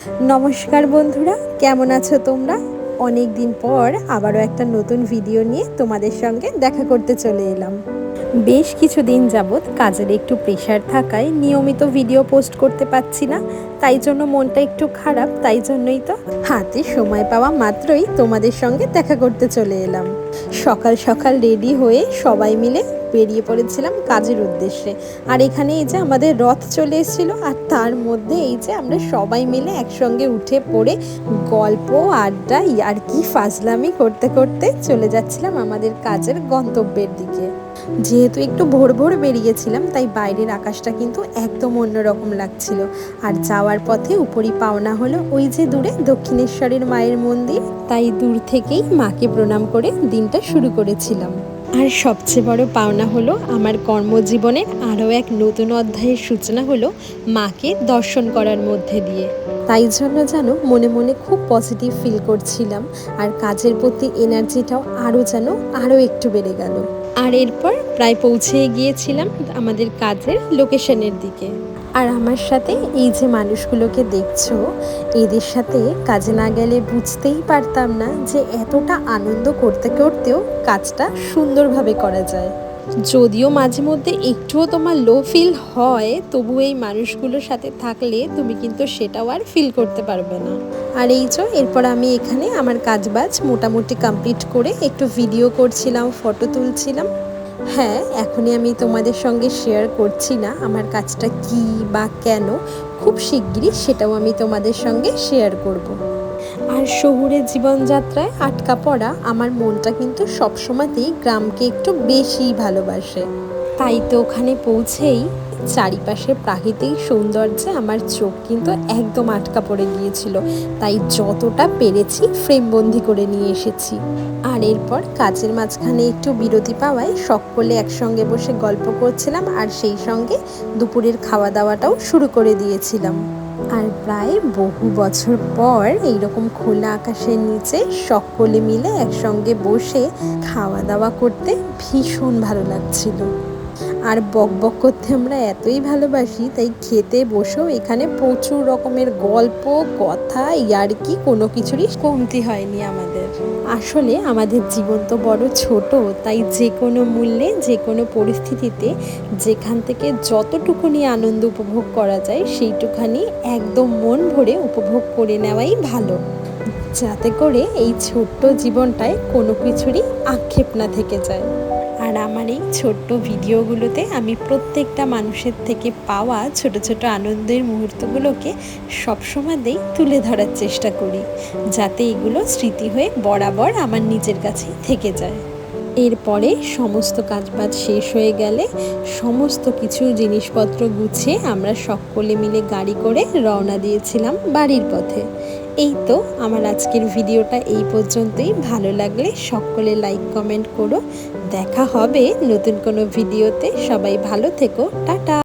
নমস্কার বন্ধুরা, কেমন আছো তোমরা? অনেক দিন পর আবারও একটা নতুন ভিডিও নিয়ে তোমাদের সঙ্গে দেখা করতে চলে এলাম। বেশ কিছুদিন যাবৎ কাজের একটু প্রেশার থাকায় নিয়মিত ভিডিও পোস্ট করতে পারছি না। তাই জন্য মনটা একটু খারাপ, তাই জন্যই তো হাতে সময় পাওয়া মাত্রই তোমাদের সঙ্গে দেখা করতে চলে এলাম। সকাল সকাল রেডি হয়ে সবাই মিলে বেরিয়ে পড়েছিলাম কাজের উদ্দেশ্যে। আর এখানে এই যে আমাদের রথ চলে এসেছিল, আর তার মধ্যে এই যে আমরা সবাই মিলে একসঙ্গে উঠে পড়ে গল্প, আড্ডা, আর কি ফাজলামি করতে করতে চলে যাচ্ছিলাম আমাদের কাজের গন্তব্যের দিকে। যেহেতু একটু ভোর ভোর বেরিয়েছিলাম, তাই বাইরের আকাশটা কিন্তু একদম অন্যরকম লাগছিল। আর যাওয়ার পথে উপরই পাওনা হলো ওই যে দূরে দক্ষিণেশ্বরের মায়ের মন্দির, তাই দূর থেকেই মাকে প্রণাম করে দিনটা শুরু করেছিলাম। আর সবচেয়ে বড় পাওনা হলো আমার কর্মজীবনের আরও এক নতুন অধ্যায়ের সূচনা হলো মাকে দর্শন করার মধ্যে দিয়ে। তাই জন্য যেন মনে মনে খুব পজিটিভ ফিল করছিলাম, আর কাজের প্রতি এনার্জিটাও আরও যেন আরও একটু বেড়ে গেল। আর এরপর প্রায় পৌঁছে গিয়েছিলাম আমাদের কাজের লোকেশনের দিকে। আর আমার সাথে এই যে মানুষগুলোকে দেখছ, এদের সাথে কাজে না গেলে বুঝতেই পারতাম না যে এতটা আনন্দ করতে করতেও কাজটা সুন্দরভাবে করা যায়। যদিও মাঝে মধ্যে একটুও তোমার লো ফিল হয়, তবু এই মানুষগুলোর সাথে থাকলে তুমি কিন্তু সেটাও আর ফিল করতে পারবে না। আর এই যে, এরপর আমি এখানে আমার কাজবাজ মোটামুটি কমপ্লিট করে একটু ভিডিও করছিলাম ফটো তুলছিলাম। হ্যাঁ এখনই আমি তোমাদের সঙ্গে শেয়ার করছি না আমার কাজটা কি বা কেন। খুব শিগগিরই সেটাও আমি তোমাদের সঙ্গে শেয়ার করব। আর শহুরের জীবনযাত্রায় আটকা পড়া আমার মনটা কিন্তু সবসময়তেই গ্রামকে একটু বেশি ভালোবাসে। তাই তো ওখানে পৌঁছেই চারিপাশে প্রাকৃতিক সৌন্দর্যে আমার চোখ কিন্তু একদম আটকা পড়ে গিয়েছিল। তাই যতটা পেরেছি ফ্রেমবন্দি করে নিয়ে এসেছি। আর এরপর কাজের মাঝখানে একটু বিরতি পাওয়ায় সকলে একসঙ্গে বসে গল্প করছিলাম আর সেই সঙ্গে দুপুরের খাওয়া দাওয়াটাও শুরু করে দিয়েছিলাম। আর প্রায় বহু বছর পর এইরকম খোলা আকাশের নিচে সকলে মিলে একসঙ্গে বসে খাওয়া দাওয়া করতে ভীষণ ভালো লাগছিল। আর বক বক করতে আমরা এতই ভালোবাসি, তাই খেতে বসেও এখানে প্রচুর রকমের গল্প, কথা, ইয়ার্কি কোনো কিছুরই কমতি হয়নি আমাদের। আসলে আমাদের জীবন তো বড় ছোট, তাই যে কোনো মূল্যে, যে কোনো পরিস্থিতিতে যেখান থেকে যতটুকুনি আনন্দ উপভোগ করা যায়, সেইটুখানি একদম মন ভরে উপভোগ করে নেওয়াই ভালো। যাতে করে এই ছোট্ট জীবনটায় কোনো কিছুরই আক্ষেপ না থেকে যায়। আর আমার এই ছোট্ট ভিডিওগুলোতে আমি প্রত্যেকটা মানুষের থেকে পাওয়া ছোট ছোট আনন্দের মুহূর্তগুলোকে সবসময়তেই তুলে ধরার চেষ্টা করি, যাতে এগুলো স্মৃতি হয়ে বরাবর আমার নিজের কাছেই থেকে যায়। এরপরে সমস্ত কাজবাজ শেষ হয়ে গেলে সমস্ত কিছু জিনিসপত্র গুছিয়ে আমরা সকলে মিলে গাড়ি করে রওনা দিয়েছিলাম বাড়ির পথে। এই তো আমার আজকের ভিডিওটা এই পর্যন্তই। ভালো লাগলে সকলে লাইক কমেন্ট করো। দেখা হবে নতুন কোনো ভিডিওতে। সবাই ভালো থেকো। টাটা।